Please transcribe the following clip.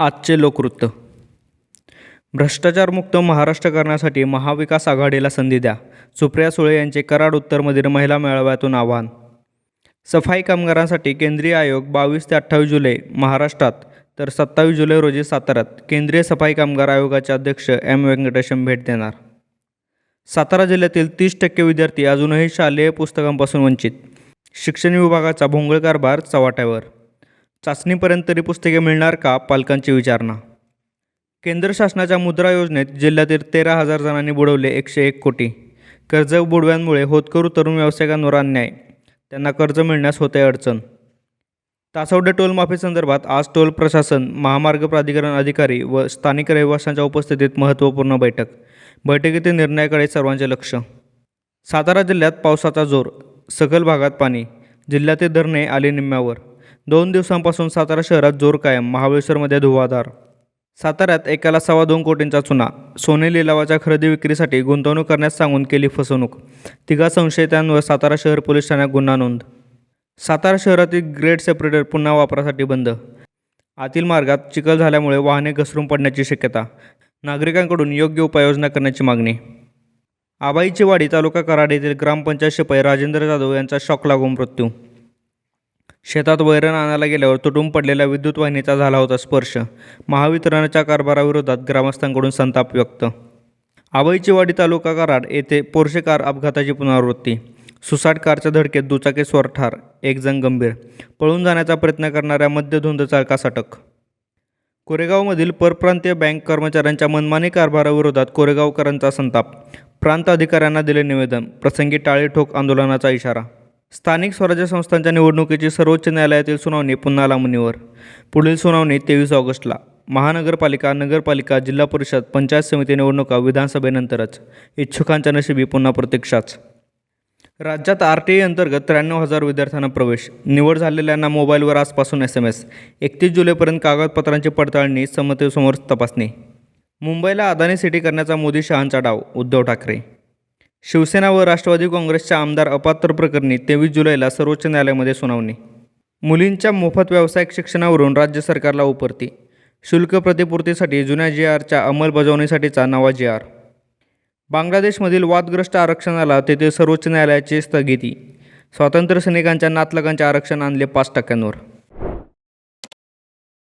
आजचे लोकवृत्त. भ्रष्टाचारमुक्त महाराष्ट्र करण्यासाठी महाविकास आघाडीला संधी द्या सुप्रिया सुळे यांचे कराड उत्तरमधील महिला मेळाव्यातून आवाहन. सफाई कामगारांसाठी केंद्रीय आयोग बावीस ते अठ्ठावीस जुलै महाराष्ट्रात तर सत्तावीस जुलै रोजी साताऱ्यात केंद्रीय सफाई कामगार आयोगाचे अध्यक्ष एम व्यंकटेशम भेट देणार. सातारा जिल्ह्यातील तीस टक्के विद्यार्थी अजूनही शालेय पुस्तकांपासून वंचित. शिक्षण विभागाचा भोंगळ कारभार चव्हाट्यावर. चाचणीपर्यंत तरी पुस्तके मिळणार का? पालकांची विचारणा. केंद्र शासनाच्या मुद्रा योजनेत जिल्ह्यातील तेरा हजार जणांनी बुडवले एकशे एक कोटी. कर्ज बुडव्यांमुळे होतकरू तरुण व्यावसायिकांवर अन्याय. त्यांना कर्ज मिळण्यास होते अडचण. तासवडे टोलमाफी संदर्भात आज टोल प्रशासन महामार्ग प्राधिकरण अधिकारी व स्थानिक रहिवाशांच्या उपस्थितीत महत्त्वपूर्ण बैठक. बैठकीतील निर्णयाकडे सर्वांचे लक्ष. सातारा जिल्ह्यात पावसाचा जोर सकल भागात पाणी. जिल्ह्यातील धरणे आली निम्म्यावर. दोन दिवसांपासून सातारा शहरात जोर कायम महाबळेश्वरमध्ये धुवाधार. साताऱ्यात एकाला सव्वा दोन कोटींचा चुना सोने लिलावाच्या खरेदी विक्रीसाठी गुंतवणूक करण्यास सांगून केली फसवणूक. तिघा संशयितांवर सातारा शहर पोलीस ठाण्यात गुन्हा नोंद. सातारा शहरातील ग्रेड सेपरेटर पुन्हा वापरासाठी बंद. आतील मार्गात चिखल झाल्यामुळे वाहने घसरून पडण्याची शक्यता. नागरिकांकडून योग्य उपाययोजना करण्याची मागणी. आबाईची वाडी तालुका कराड येथील ग्रामपंचायत शिपाई राजेंद्र जाधव यांचा शॉक लागून मृत्यू. शेतात वैरण आणायला गेल्यावर तुटून पडलेल्या विद्युत वाहिनीचा झाला होता स्पर्श. महावितरणाच्या कारभाराविरोधात ग्रामस्थांकडून संताप व्यक्त. आवईचीवाडी तालुका कराड येथे पोर्शे कार अपघाताची पुनरावृत्ती. सुसाट कारच्या धडकेत दुचाकी स्वर ठार एक जण गंभीर. पळून जाण्याचा प्रयत्न करणाऱ्या मध्यधुंद चालकास अटक कोरेगावमधील परप्रांतीय बँक कर्मचाऱ्यांच्या मनमानी कारभाराविरोधात कोरेगावकरांचा संताप. प्रांत अधिकाऱ्यांना दिले निवेदन. प्रसंगी टाळी ठोक आंदोलनाचा इशारा. स्थानिक स्वराज्य संस्थांच्या निवडणुकीची सर्वोच्च न्यायालयातील सुनावणी पुन्हा लांबणीवर. पुढील सुनावणी तेवीस ऑगस्टला. महानगरपालिका नगरपालिका जिल्हा परिषद पंचायत समिती निवडणुका विधानसभेनंतरच. इच्छुकांच्या नशिबी पुन्हा प्रतीक्षाच. राज्यात आर टी आय अंतर्गत त्र्याण्णव हजार विद्यार्थ्यांना प्रवेश. निवड झालेल्यांना मोबाईलवर आजपासून एस एम एस. एकतीस जुलैपर्यंत कागदपत्रांची पडताळणी समतेसमोर तपासणी. मुंबईला अदानी सिटी करण्याचा मोदी शहांचा डाव उद्धव ठाकरे. शिवसेना व राष्ट्रवादी काँग्रेसच्या आमदार अपात्र प्रकरणी तेवीस जुलैला सर्वोच्च न्यायालयामध्ये सुनावणी. मुलींच्या मोफत व्यावसायिक शिक्षणावरून राज्य सरकारला उपरती. शुल्क प्रतिपूर्तीसाठी जुन्या जी आरच्या अंमलबजावणीसाठीचा नवा जी आर बांगलादेशमधील वादग्रस्त आरक्षणाला तेथे सर्वोच्च न्यायालयाची स्थगिती. स्वातंत्र्य सैनिकांच्या नातलगांचे आरक्षण आणले पाच टक्क्यांवर.